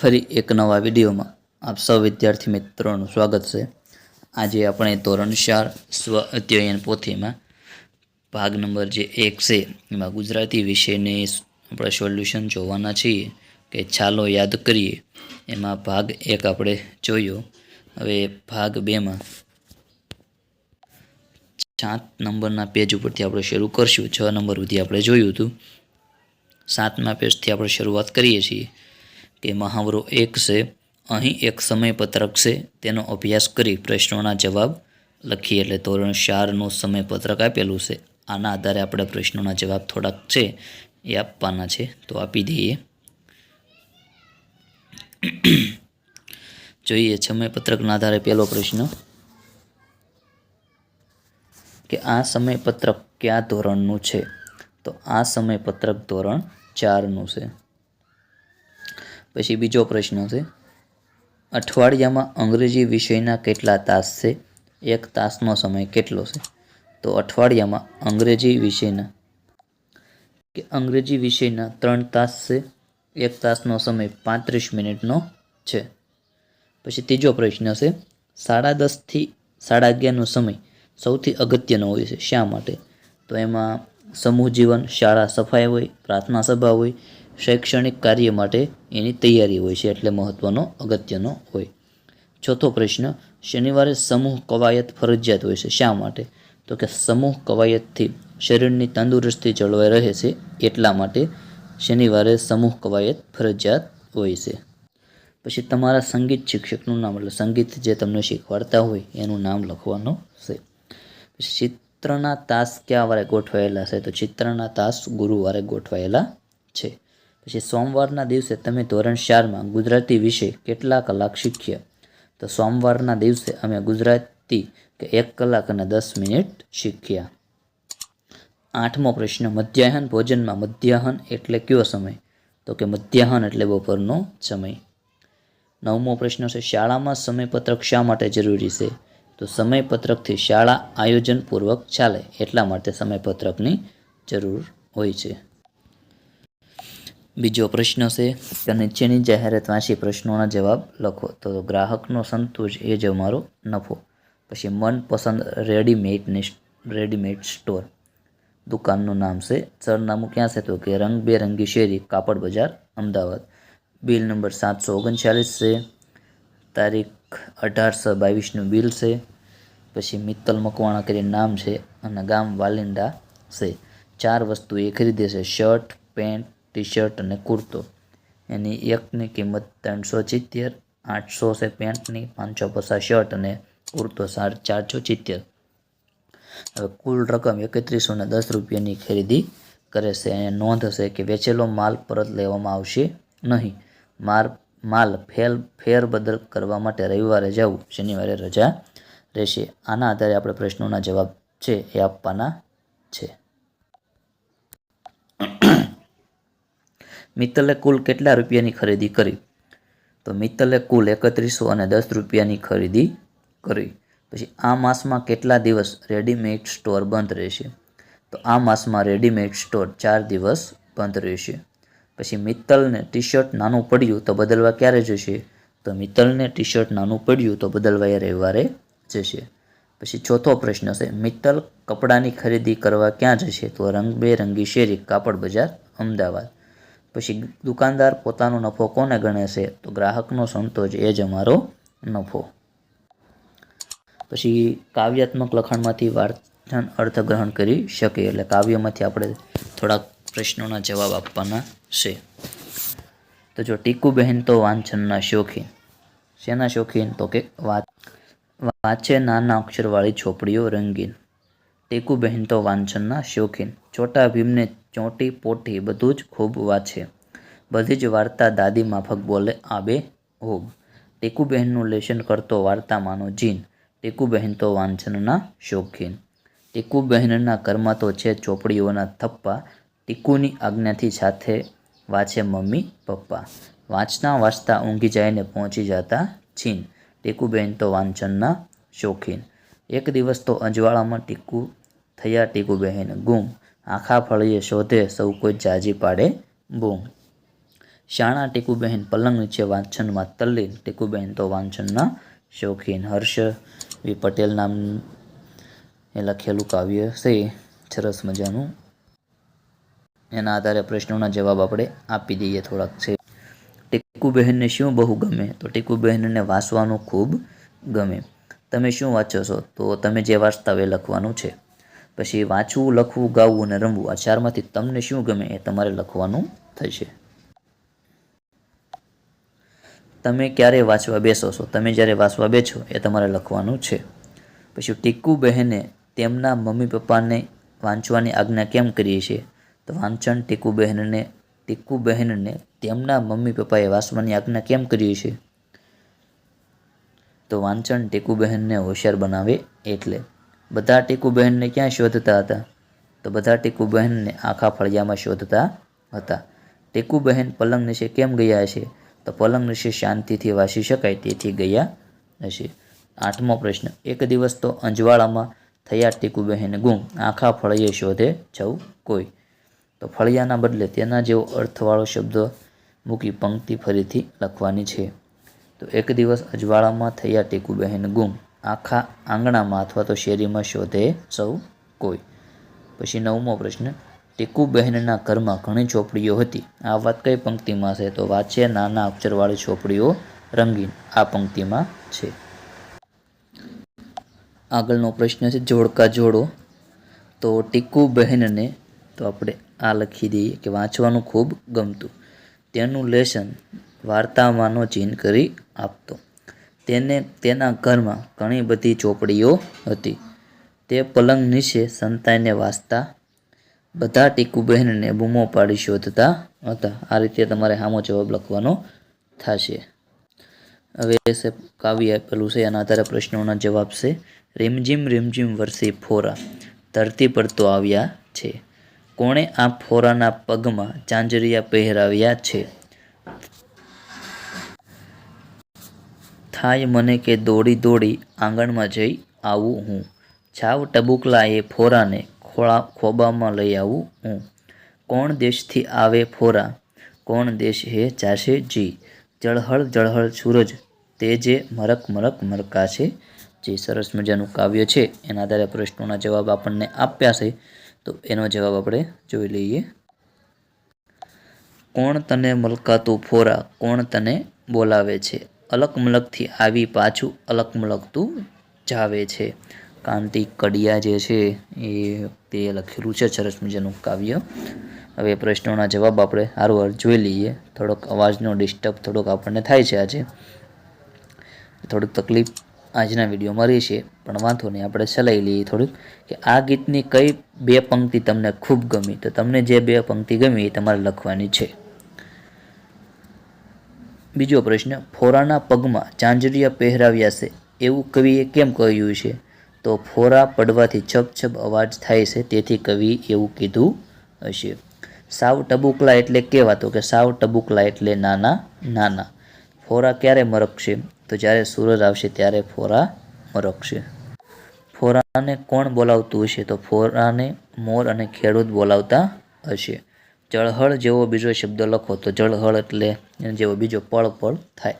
ફરી એક નવા વિડીયોમાં આપ સૌ વિદ્યાર્થી મિત્રોનું સ્વાગત છે. આજે આપણે ધોરણ ચાર સ્વ અધ્યયન પોથીમાં ભાગ નંબર જે એક છે, એમાં ગુજરાતી વિષયને આપણે સોલ્યુશન જોવાના છીએ કે ચાલો યાદ કરીએ. એમાં ભાગ એક આપણે જોયો. હવે ભાગ બેમાં સાત નંબરના પેજ ઉપરથી આપણે શરૂ કરશું. છ નંબર સુધી આપણે જોયું હતું. સાતમા પેજથી આપણે શરૂઆત કરીએ છીએ. કે મહાવરો એક છે, અહીં એક સમયપત્રક છે, તેનો અભ્યાસ કરી પ્રશ્નોના જવાબ લખીએ એટલે ધોરણ ચારનું સમયપત્રક આપેલું છે. આના આધારે આપણે પ્રશ્નોના જવાબ થોડાક છે એ આપવાના છે, તો આપી દઈએ. જોઈએ સમયપત્રકના આધારે પહેલો પ્રશ્ન કે આ સમયપત્રક કયા ધોરણનું છે? તો આ સમયપત્રક ધોરણ ચારનું છે. પછી બીજો પ્રશ્ન છે, અઠવાડિયામાં અંગ્રેજી વિષયના કેટલા તાસ છે? એક તાસનો સમય કેટલો છે? તો અઠવાડિયામાં અંગ્રેજી વિષયના, કે અંગ્રેજી વિષયના ત્રણ તાસ છે, એક તાસનો સમય પાંત્રીસ મિનિટનો છે. પછી ત્રીજો પ્રશ્ન છે, સાડા દસથી સાડા અગિયારનો સમય સૌથી અગત્યનો હોય છે શા માટે? તો એમાં સમૂહ જીવન, શાળા સફાઈ હોય, પ્રાર્થના સભા હોય શૈક્ષણિક કાર્ય માટે એની તૈયારી હોય છે એટલે મહત્ત્વનો અગત્યનો હોય. ચોથો પ્રશ્ન, શનિવારે સમૂહ કવાયત ફરજિયાત હોય છે. શા માટે? તો કે સમૂહ કવાયતથી શરીરની તંદુરસ્તી જળવાઈ રહે છે, એટલા માટે શનિવારે સમૂહ કવાયત ફરજિયાત હોય છે. પછી તમારા સંગીત શિક્ષકનું નામ, એટલે સંગીત જે તમને શીખવાડતા હોય, એનું નામ લખવાનું છે. પછી ચિત્રના તાસ ક્યાં વારે ગોઠવાયેલા છે? તો ચિત્રના તાસ ગુરુવારે ગોઠવાયેલા છે. પછી સોમવારના દિવસે તમે ધોરણ ચારમાં ગુજરાતી વિશે કેટલા કલાક શીખ્યા? તો સોમવારના દિવસે અમે ગુજરાતી કે એક કલાક અને દસ મિનિટ શીખ્યા. આઠમો પ્રશ્ન, મધ્યાહન ભોજનમાં મધ્યાહન એટલે કયો સમય? તો કે મધ્યાહન એટલે બપોરનો સમય. નવમો પ્રશ્ન છે, શાળામાં સમયપત્રક શા માટે જરૂરી છે? તો સમયપત્રકથી શાળા આયોજનપૂર્વક ચાલે, એટલા માટે સમયપત્રકની જરૂર હોય છે. બીજો પ્રશ્ન છે કે નીચેની જાહેરાત વાંચી પ્રશ્નોના જવાબ લખો. તો ગ્રાહકનો સંતોષ એ જ અમારો નફો. પછી મનપસંદ રેડીમેડની રેડીમેડ સ્ટોર. દુકાનનું નામ છે, સરનામું ક્યાં છે? તો કે, રંગબેરંગી શેરી, કાપડ બજાર, અમદાવાદ. બિલ નંબર સાતસો ઓગણચાલીસ છે. તારીખ અઢારસો બાવીસનું બિલ છે. પછી મિત્તલ મકવાણા કરીને નામ છે અને ગામ વાલિંડા છે. ચાર વસ્તુ એ ખરીદે છે, શર્ટ, પેન્ટ ટી શર્ટ અને કુર્તો. એની એકની કિંમત ત્રણસો સિત્તેર, આઠસો છે પેન્ટની, પાંચસો પચાસ શર્ટ અને કુર્તો સાર ચારસો સિત્તેર. હવે કુલ રકમ એકત્રીસો ને દસ રૂપિયાની ખરીદી કરે છે. અને નોંધ હશે કે વેચેલો માલ પરત લેવામાં આવશે નહીં. માર, માલ ફેર ફેરબદલ કરવા માટે રવિવારે જવું, શનિવારે રજા રહેશે. આના આધારે આપણે પ્રશ્નોના જવાબ છે એ આપવાના છે. મિત્તલે કુલ કેટલા રૂપિયાની ખરીદી કરી? તો મિત્તલે કુલ એકત્રીસો અને દસ રૂપિયાની ખરીદી કરી. પછી આ માસમાં કેટલા દિવસ રેડીમેડ સ્ટોર બંધ રહેશે? તો આ માસમાં રેડીમેડ સ્ટોર ચાર દિવસ બંધ રહેશે. પછી મિત્તલને ટી શર્ટ નાનું પડ્યું તો બદલવા ક્યારે જશે? તો મિત્તલને ટી શર્ટ નાનું પડ્યું તો બદલવા એ રવિવારે જશે. પછી ચોથો પ્રશ્ન છે, મિત્તલ કપડાની ખરીદી કરવા ક્યાં જશે? તો રંગબેરંગી શેરી, કાપડ બજાર, અમદાવાદ. પછી દુકાનદાર પોતાનો નફો કોને ગણે છે? તો ગ્રાહકનો સંતોષ એ જ અમારો નફો. પછી કાવ્યાત્મક લખાણમાંથી વાર્તાન અર્થગ્રહણ કરી શકે એટલે કાવ્યમાંથી આપણે થોડાક પ્રશ્નોના જવાબ આપવાના છે. તો જો ટીકુબહેન તો વાંચનના શોખીન. શેના શોખીન? તો કે વાત, વાંચે નાના અક્ષરવાળી છોપડીઓ રંગીન. ટીકુબહેન તો વાંચનના શોખીન. છોટા ભીમને ચોટી પોટી બધું જ ખૂબ વાંચે. બધી જ વાર્તા દાદી માફક બોલે આબે હોબ. ટીકુબહેનનું લેશન કરતો વાર્તામાંનો જીન, ટીકુબહેન તો વાંચનના શોખીન. ટીકુબહેનના ઘરમાં તો છે ચોપડીઓના થપ્પા, ટીકુની આજ્ઞાથી સાથે વાંચે મમ્મી, પપ્પા. વાંચતા વાંચતા ઊંઘી જઈને પહોંચી જતા છીન ટીકુબહેન તો વાંચનના શોખીન. એક દિવસ તો અજવાળામાં ટીકુ થયા ટીકુબહેન, ગુમ. આખા ફળીએ શોધે સૌ કોઈ જાજી પાડે બૂમ. શાણા ટીકુબહેન પલંગ નીચે વાંચનમાં તલ્લીન. ટીકુબહેન તો વાંચનના શોખીન. હર્ષ વી પટેલ નામ એ લખેલું કાવ્ય છે. સરસ મજાનું. એના આધારે પ્રશ્નોના જવાબ આપણે આપી દઈએ થોડાક છે. ટીકુબહેનને શું બહુ ગમે? તો ટીકુબહેનને વાંચવાનું ખૂબ ગમે. તમે શું વાંચો છો? તો તમે જે વાંચતા એ લખવાનું છે. પછી વાંચવું, લખવું, ગાવું અને રમવું, આ ચારમાંથી તમને શું ગમે એ તમારે લખવાનું થશે. તમે ક્યારે વાંચવા બેસો છો? તમે જ્યારે વાંચવા બેસો એ તમારે લખવાનું છે. પછી ટીકુ બહેને તેમના મમ્મી પપ્પાને વાંચવાની આજ્ઞા કેમ કરીએ છીએ તો વાંચન ટીકુ બહેનને ટીકુ બહેનને તેમના મમ્મી પપ્પાએ વાંચવાની આજ્ઞા કેમ કરીએ છીએ તો વાંચન ટીકુ બહેનને હોશિયાર બનાવે એટલે. બધા ટીકુબહેનને ક્યાં શોધતા હતા? તો બધા ટીકુબહેનને આખા ફળિયામાં શોધતા હતા. ટીકુબહેન પલંગ નીચે કેમ ગયા હશે? તો પલંગ નીચે શાંતિથી વાસી શકાય તેથી ગયા હશે. આઠમો પ્રશ્ન. એક દિવસ તો અંજવાળામાં થયા ટીકુબહેન ગુમ. આખા ફળિયે શોધે જવું કોઈ. તો ફળિયાના બદલે તેના જેવો અર્થવાળો શબ્દ મૂકી પંક્તિ ફરીથી લખવાની છે. તો એક દિવસ અજવાળામાં થયા ટીકુબહેન ગુમ. આખા આંગણામાં અથવા તો શેરીમાં શોધે સૌ કોઈ. પછી નવમો પ્રશ્ન, ટીકુ બહેનના ઘરમાં ઘણી ચોપડીઓ હતી. આ વાત કઈ પંક્તિમાં છે? તો વાંચે નાના અક્ષરવાળી ચોપડીઓ રંગીન. આ પંક્તિમાં છે. આગળનો પ્રશ્ન છે જોડકા જોડો. તો ટીકુ બહેનને તો આપણે આ લખી દઈએ કે વાંચવાનું ખૂબ ગમતું. તેનું લેસન વાર્તામાંનો ચીન કરી આપતો. તેને તેના ઘરમાં ઘણી બધી ચોપડીઓ હતી. તે પલંગ નીચે સંતાઈને વાંચતા બધા ટીકુબહેનને બૂમો પાડી શોધતા હતા. આ રીતે તમારે સામો જવાબ લખવાનો થશે. હવે છે કાવ્ય આપેલું છે, એના આધારે પ્રશ્નોના જવાબ છે, રીમઝીમ રીમઝીમ વરસી ફોરા, ધરતી પર તો આવ્યા છે. કોણે આ ફોરાના પગમાં ચાંજરિયા પહેરાવ્યા છે? થાય મને કે દોડી દોડી આંગણમાં જઈ આવું હું. છાવ ટબુકલા એ ફોરાને ખોળા ખોબામાં લઈ આવું હું. કોણ દેશથી આવે ફોરા? કોણ દેશ હે જાશે જી? જળહળ જળહળ સૂરજ તે જે મરક મરક મરકા છે જે સરસ મજાનું કાવ્ય છે, એના આધારે પ્રશ્નોના જવાબ આપણને આપ્યા છે. તો એનો જવાબ આપણે જોઈ લઈએ. કોણ તને મલકાતું ફોરા? કોણ તને બોલાવે છે? અલક મલકથી આવી પાછું અલકમલકતું જાવે છે. કાંતિ કડિયા જે છે એ તે લખેલું છે, સરસ મજાનું કાવ્ય. હવે પ્રશ્નોના જવાબ આપણે હારવાર જોઈ લઈએ. થોડોક અવાજનો ડિસ્ટર્બ થોડોક આપણને થાય છે આજે. થોડીક તકલીફ આજના વિડીયોમાં રહેશે, પણ વાંધો નહીં, આપણે ચલાવી લઈએ થોડીક કે આ ગીતની કઈ બે પંક્તિ તમને ખૂબ ગમી. તો તમને જે બે પંક્તિ ગમી એ તમારે લખવાની છે. બીજો પ્રશ્ન, ફોરાના પગમાં ચાંજરિયા પહેરાવ્યા છે, એવું કવિએ કેમ કહ્યું છે? તો ફોરા પડવાથી છપ અવાજ થાય છે, તેથી કવિ એવું કીધું હશે. સાવ ટબુકલા એટલે કેવા તો કે સાવ ટબુકલા એટલે નાના નાના. ફોરા ક્યારે મરકશે? તો જ્યારે સૂરજ આવશે ત્યારે ફોરા મરકશે. ફોરાને કોણ બોલાવતું હશે? તો ફોરાને મોર અને ખેડૂત બોલાવતા હશે. જળહળ જેવો બીજો શબ્દ લખો તો જળહળ એટલે જેવો બીજો પળ પળ થાય.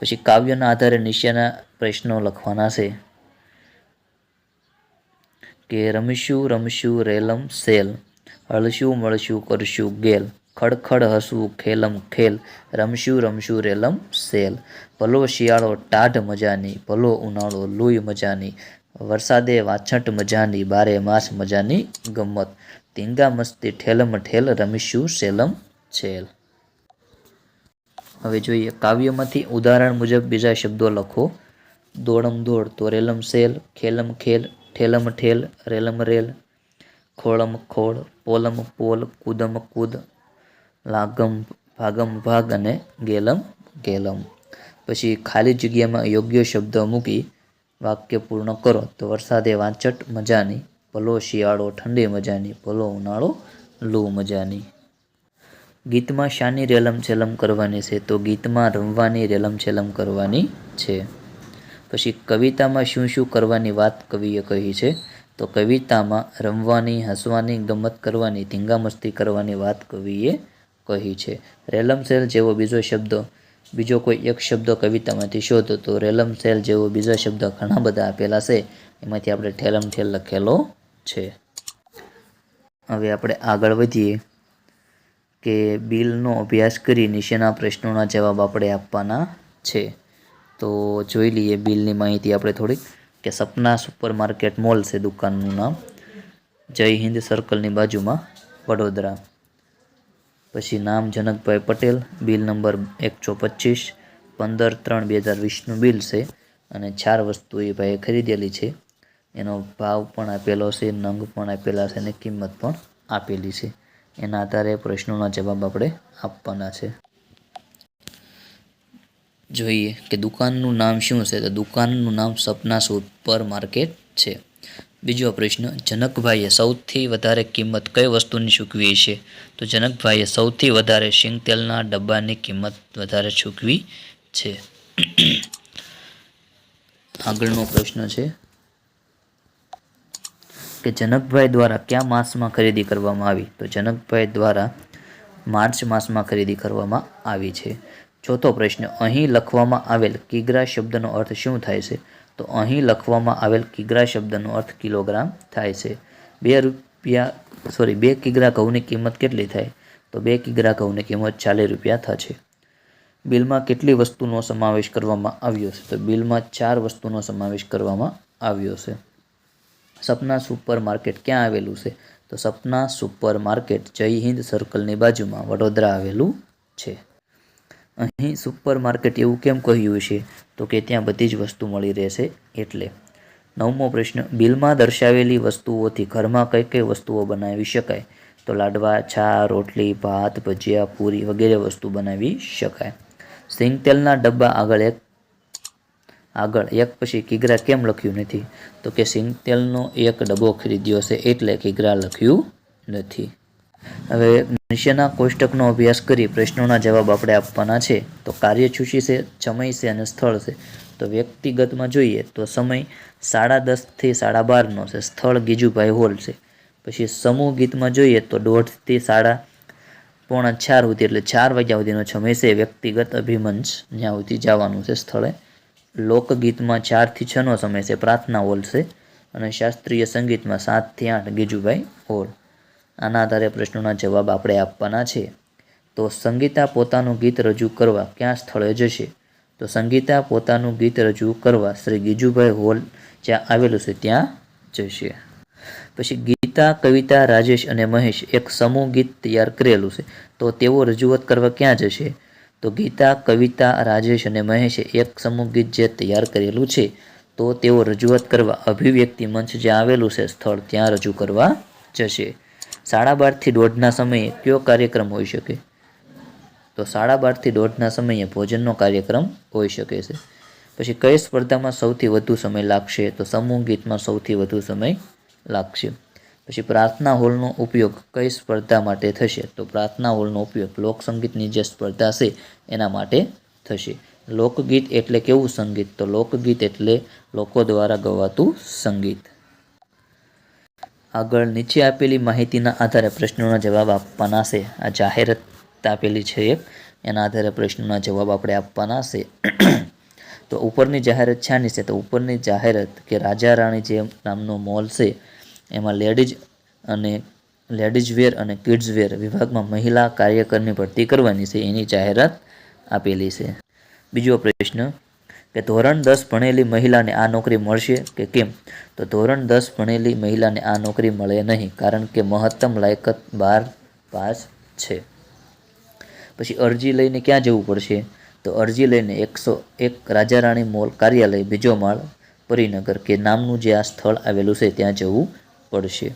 પછી કાવ્યના આધારે નીચેના પ્રશ્નો લખવાના છે. કે રમીશું, રમશું, રેલમ, સેલ. હળશું, મળશું, કરશું, ગેલ. ખડખડ હસવું, ખેલમ, ખેલ. રમશું રમશું, રેલમ, સેલ. ભલો શિયાળો, ટાઢ મજાની. ભલો ઉનાળો લોહી મજાની. વરસાદે વાછંટ મજાની. બારે માસ મજાની ગમત ધીંગા મસ્તી ઠેલમ ઠેલ રમીશું સેલમ છેલ. હવે જોઈએ, કાવ્યમાંથી ઉદાહરણ મુજબ બીજા શબ્દો લખો. દોડમ દોડ તો રેલમ સેલ, ખેલમ ખેલ, ઠેલમ ઠેલ, રેલમ રેલ, ખોળમ ખોળ, પોલમ પોલ, કૂદમ કૂદ, લાગમ ભાગમ ભાગ અને ગેલમ ગેલમ. પછી ખાલી જગ્યામાં યોગ્ય શબ્દ મૂકી વાક્ય પૂર્ણ કરો. તો વરસાદે વાંચટ મજાની ભલો શિયાળો, ઠંડી મજાની, ભલો ઉનાળો, લૂ મજાની. ગીતમાં શાની રેલમછેલમ કરવાની છે તો ગીતમાં રમવાની રેલમછેલમ કરવાની છે. પછી કવિતામાં શું શું કરવાની વાત કવિએ કહી છે તો કવિતામાં રમવાની, હસવાની, ગમત કરવાની ધીંગામસ્તી કરવાની વાત કવિએ કહી છે. રેલમ સેલ જેવો બીજો શબ્દ, બીજો કોઈ એક શબ્દ કવિતામાંથી શોધો તો રેલમ સેલ જેવો બીજો શબ્દ ઘણા બધા આપેલા છે. એમાંથી આપણે ઠેલમ ઠેલ લખેલો છે. હવે આપણે આગળ વધીએ કે બિલનો અભ્યાસ કરી નીચેના પ્રશ્નોના જવાબ આપણે આપવાના છે. તો જોઈ લઈએ બિલની માહિતી આપણે થોડીક કે સપના સુપર માર્કેટ મોલ છે દુકાનનું નામ. જય હિન્દ સર્કલની બાજુમાં વડોદરા. પછી નામ જનકભાઈ પટેલ, બિલ નંબર એકસો પચીસ, પંદર ત્રણ બે હજાર વીસનું બિલ છે અને ચાર વસ્તુ એ ભાઈએ ખરીદેલી છે. એનો ભાવ પણ આપેલો છે, નંગ પણ આપેલા છે અને કિંમત પણ આપેલી છે. એના આધારે પ્રશ્નોના જવાબ આપણે આપવાના છે. જોઈએ કે દુકાનનું નામ શું છે? તો દુકાનનું નામ સપના સુપર માર્કેટ છે. બીજો પ્રશ્ન, જનકભાઈએ સૌથી વધારે કિંમત કઈ વસ્તુની ચૂકવી છે? તો જનકભાઈએ સૌથી વધારે સિંગ તેલના ડબ્બાની કિંમત વધારે ચૂકવી છે. આગળનો પ્રશ્ન છે કે જનકભાઈ દ્વારા કયા માસમાં ખરીદી કરવામાં આવી? તો જનકભાઈ દ્વારા માર્ચ માસમાં ખરીદી કરવામાં આવી છે. ચોથો પ્રશ્ન, અહીં લખવામાં આવેલ કિગ્રા શબ્દનો અર્થ શું થાય છે? તો અહીં લખવામાં આવેલ કિગ્રા શબ્દનો અર્થ કિલોગ્રામ થાય છે. બે રૂપિયા સોરી બે કિગ્રા ઘઉંની કિંમત કેટલી થાય? તો બે કિગ્રા ઘઉંની કિંમત ચાલીસ રૂપિયા થશે. બિલમાં કેટલી વસ્તુનો સમાવેશ કરવામાં આવ્યો છે? તો બિલમાં ચાર વસ્તુનો સમાવેશ કરવામાં આવ્યો છે. સપના સુપર માર્કેટ ક્યાં આવેલું છે? તો સપના સુપર માર્કેટ જય હિન્દ સર્કલની બાજુમાં વડોદરા આવેલું છે. અહીં સુપર માર્કેટ એવું કેમ કહ્યું છે? તો કે ત્યાં બધી જ વસ્તુ મળી રહેશે એટલે. નવમો પ્રશ્ન, બિલમાં દર્શાવેલી વસ્તુઓથી ઘરમાં કઈ કઈ વસ્તુઓ બનાવી શકાય? તો લાડવા છા રોટલી, ભાત, ભજીયા, પૂરી વગેરે વસ્તુ બનાવી શકાય. સિંગ તેલના ડબ્બા આગળ એક આગળ. એક પછી કિગ્રા કેમ લખ્યું નથી? તો કે સિંગ તેલનો એક ડબ્બો ખરીદ્યો છે એટલે કિગ્રા લખ્યું નથી. હવે નીચેના કોષ્ટકનો અભ્યાસ કરી પ્રશ્નોના જવાબ આપણે આપવાના છે. તો કાર્યસૂચિ છે, સમય છે અને સ્થળ છે. તો વ્યક્તિગતમાં જોઈએ તો સમય સાડા દસથી સાડા બારનો છે. સ્થળ ગીજુભાઈ હોલ છે. પછી સમૂહ ગીતમાં જોઈએ તો દોઢથી સાડા પોણા ચાર સુધી એટલે ચાર વાગ્યા સુધીનો સમય છે. વ્યક્તિગત અભિમંચ જ્યાં સુધી જવાનું છે સ્થળે. લોકગીતમાં ચારથી છનો સમય છે. પ્રાર્થના હોલ છે અને શાસ્ત્રીય સંગીતમાં સાતથી આઠ ગીજુભાઈ હોલ. આના આધારે પ્રશ્નોના જવાબ આપણે આપવાના છે. તો સંગીતા પોતાનું ગીત રજૂ કરવા ક્યાં સ્થળે જશે? તો સંગીતા પોતાનું ગીત રજૂ કરવા શ્રી ગીજુભાઈ હોલ જ્યાં આવેલું છે ત્યાં જશે. પછી ગીતા, કવિતા, રાજેશ અને મહેશ એક સમૂહ ગીત તૈયાર કરેલું છે. તો તેઓ રજૂઆત કરવા ક્યાં જશે? તો ગીતા, કવિતા, રાજેશ અને મહેશે એક સમૂહ ગીત જે તૈયાર કરેલું છે, તો તેઓ રજૂઆત કરવા અભિવ્યક્તિ મંચ જે આવેલું છે સ્થળ ત્યાં રજૂ કરવા જશે. સાડા બારથી દોઢના સમયે કયો કાર્યક્રમ હોઈ શકે? તો સાડા બારથી દોઢના સમયે ભોજનનો કાર્યક્રમ હોઈ શકે છે. પછી કઈ સ્પર્ધામાં સૌથી વધુ સમય લાગશે? તો સમૂહ ગીતમાં સૌથી વધુ સમય લાગશે. પછી પ્રાર્થના હોલનો ઉપયોગ કઈ સ્પર્ધા માટે થશે? તો પ્રાર્થના હોલનો ઉપયોગ લોકસંગીતની જે સ્પર્ધા છે, એના માટે થશે. લોકગીત એટલે કેવું સંગીત? તો લોકગીત એટલે લોકો દ્વારા ગવાતું સંગીત. આગળ નીચે આપેલી માહિતીના આધારે પ્રશ્નોના જવાબ આપવાના છે. આ જાહેરાત આપેલી છે એક. એના આધારે પ્રશ્નોના જવાબ આપણે આપવાના છે. તો ઉપરની જાહેરાત છાની છે? તો ઉપરની જાહેરાત કે રાજા રાણી જે નામનો મોલ છે એમાં લેડીઝ અને લેડીઝ વેર અને કિડ્સ વેર વિભાગમાં મહિલા કાર્યકરની ભરતી કરવાની છે, એની જાહેરાત આપેલી છે. બીજો પ્રશ્ન કે ધોરણ દસ ભણેલી મહિલાને આ નોકરી મળશે કે કેમ? તો ધોરણ દસ ભણેલી મહિલાને આ નોકરી મળે નહીં, કારણ કે મહત્તમ લાયકત બાર પાસ છે. પછી અરજી લઈને ક્યાં જવું પડશે? તો અરજી લઈને એકસો એક રાજા રાણી મોલ કાર્યાલય બીજો માળ, પરિનગર, કે નામનું જે આ સ્થળ આવેલું છે, ત્યાં જવું પડશે.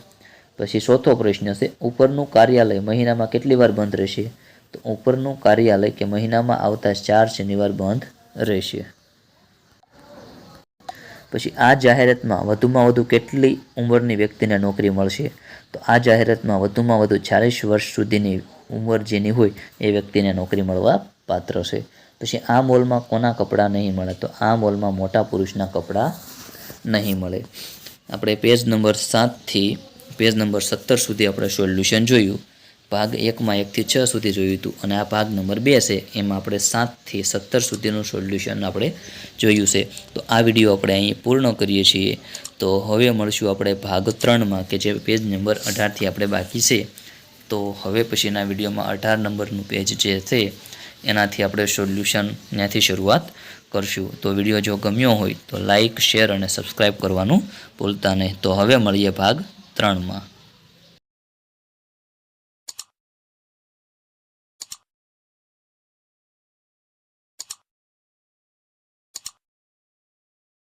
પછી ચોથો પ્રશ્ન છે, ઉપરનું કાર્યાલય મહિનામાં કેટલી વાર બંધ રહેશે? તો ઉપરનું કાર્યાલય કે મહિનામાં આવતા ચાર શનિવાર બંધ રહેશે. પછી આ જાહેરાતમાં વધુમાં વધુ કેટલી ઉંમરની વ્યક્તિને નોકરી મળશે? તો આ જાહેરાતમાં વધુમાં વધુ ચાલીસ વર્ષ સુધીની ઉંમર જેની હોય એ વ્યક્તિને નોકરી મળવા પાત્ર છે. પછી આ મોલમાં કોના કપડાં નહીં મળે? તો આ મોલમાં મોટા પુરુષના કપડાં નહીં મળે. આપણે પેજ નંબર સાતથી પેજ નંબર સત્તર સુધી આપણે સોલ્યુશન જોયું. ભાગ એકમાં એકથી છ સુધી જોયું હતું અને આ ભાગ નંબર બે છે, એમાં આપણે સાતથી સત્તર સુધીનું સોલ્યુશન આપણે જોયું છે. તો આ વીડિયો આપણે અહીં પૂર્ણ કરીએ છીએ. તો હવે મળશું આપણે ભાગ ત્રણમાં કે જે પેજ નંબર અઢારથી આપણે બાકી છે. તો હવે પછીના વિડીયોમાં અઢાર નંબરનું પેજ જે છે, એનાથી આપણે સોલ્યુશન ત્યાંથી શરૂઆત કરશું. તો વીડિયો જો ગમ્યો હોય તો લાઈક, શેર અને સબસ્ક્રાઈબ કરવાનું ભૂલતા નહીં. તો હવે મળીએ ભાગ ત્રણમાં.